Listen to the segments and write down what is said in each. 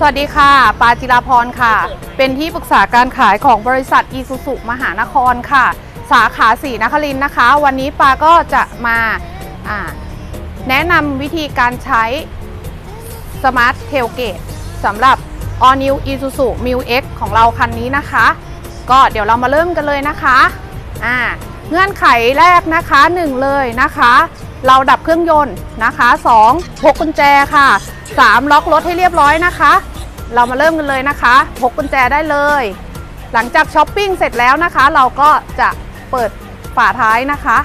สวัสดีค่ะ ปาจิราพรค่ะ เป็นที่ปรึกษาการขายของบริษัทอีซูซุมหานครค่ะ สาขาสีนครินนะคะ วันนี้ปาก็จะมาแนะนำวิธีการใช้ Smart Tailgate สำหรับ All New Isuzu m u X ของเราคันนี้นะคะ ก็เดี๋ยวเรามาเริ่มกันเลยนะคะอ่าเงื่อนไขแรกนะคะ1เลยนะคะ เราดับเครื่องยนต์นะคะ 2 พกกุญแจค่ะ 3 ล็อกรถให้เรียบร้อยนะคะ เรามาเริ่มกันเลยนะคะพกกุญแจได้เลย หลังจากช้อปปิ้งเสร็จแล้วนะคะ เราก็จะเปิดฝาท้ายนะคะ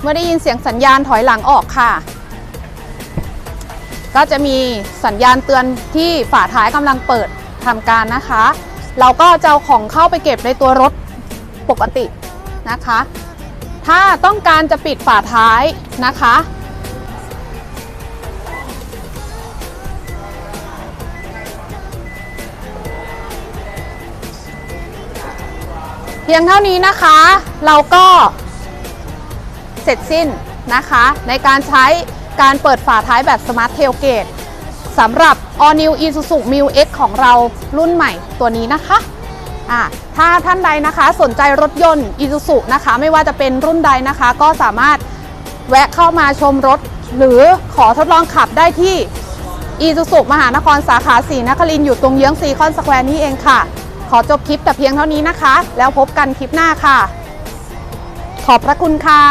เมื่อได้ยินเสียงสัญญาณถอยหลังออกค่ะ ก็จะมีสัญญาณเตือนที่ฝาท้ายกำลังเปิดทำการนะคะ เราก็จะเอาของเข้าไปเก็บในตัวรถปกตินะคะ ถ้าต้องการจะปิดฝาท้ายนะคะ เพียงเท่านี้นะคะ เราก็เสร็จสิ้นนะคะ ในการใช้การเปิดฝาท้ายแบบ Smart Tailgate สำหรับ All New Isuzu m u X ของเรารุ่นใหม่ตัวนี้นะคะอ่าถ้าท่านใดนะคะสนใจรถยนต์ Isuzu นะคะ ไม่ว่าจะเป็นรุ่นใดนะคะ ก็สามารถแวะเข้ามาชมรถ หรือขอทดลองขับได้ที่อีซูซุมหานครสาขาสีนครินอยู่ตรงเยื้องซีคอนสแควร์นี้เองค่ะ อจบคลิปแต่เพียงเท่านี้นะคะ แล้วพบกันคลิปหน้าค่ะ ขอบพระคุณค่ะ